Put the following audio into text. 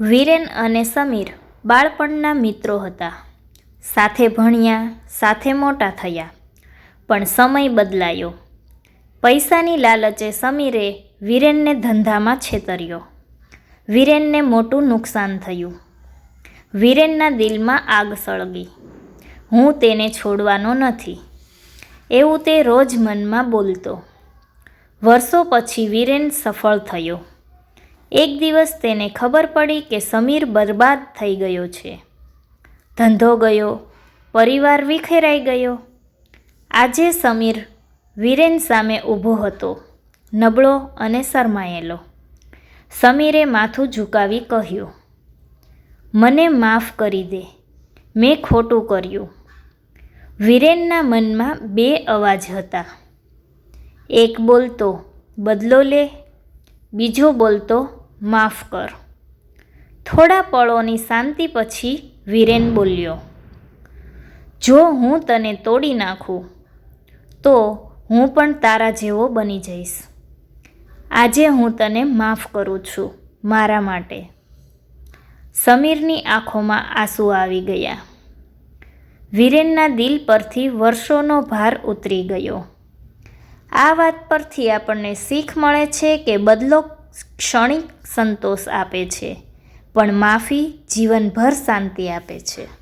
વીરેન અને સમીર બાળપણના મિત્રો હતા. સાથે ભણ્યા, સાથે મોટા થયા, પણ સમય બદલાયો. પૈસાની લાલચે સમીરે વીરેનને ધંધામાં છેતર્યો. વીરેનને મોટું નુકસાન થયું. વીરેનના દિલમાં આગ સળગી. હું તેને છોડવાનો નથી. એવું તે રોજ મનમાં બોલતો. વર્ષો પછી વીરેન સફળ થયો. એક દિવસ તેને ખબર પડી કે સમીર બરબાદ થઈ ગયો છે. ધંધો ગયો, પરિવાર વિખેરાઈ ગયો. આજે સમીર વીરેન સામે ઊભો હતો, નબળો અને શરમાયેલો. સમીરે માથું ઝુકાવી કહ્યું, મને માફ કરી દે, મેં ખોટું કર્યું. વીરેનના મનમાં બે અવાજ હતા. એક બોલતો, બદલો લે. બીજો બોલતો માફ કર. થોડા પળોની શાંતિ પછી વીરેન બોલ્યો, જો હું તને તોડી નાખું, તો હું પણ તારા જેવો બની જઈશ. આજે હું તને માફ કરું છું મારા માટે. સમીરની આંખોમાં આંસુ આવી ગયા. વીરેનના દિલ પરથી વર્ષોનો ભાર ઉતરી ગયો. આ વાત પરથી આપણને શીખ મળે છે કે બદલો ક્ષણિક સંતોષ આપે છે પણ માફી જીવનભર શાંતિ આપે છે.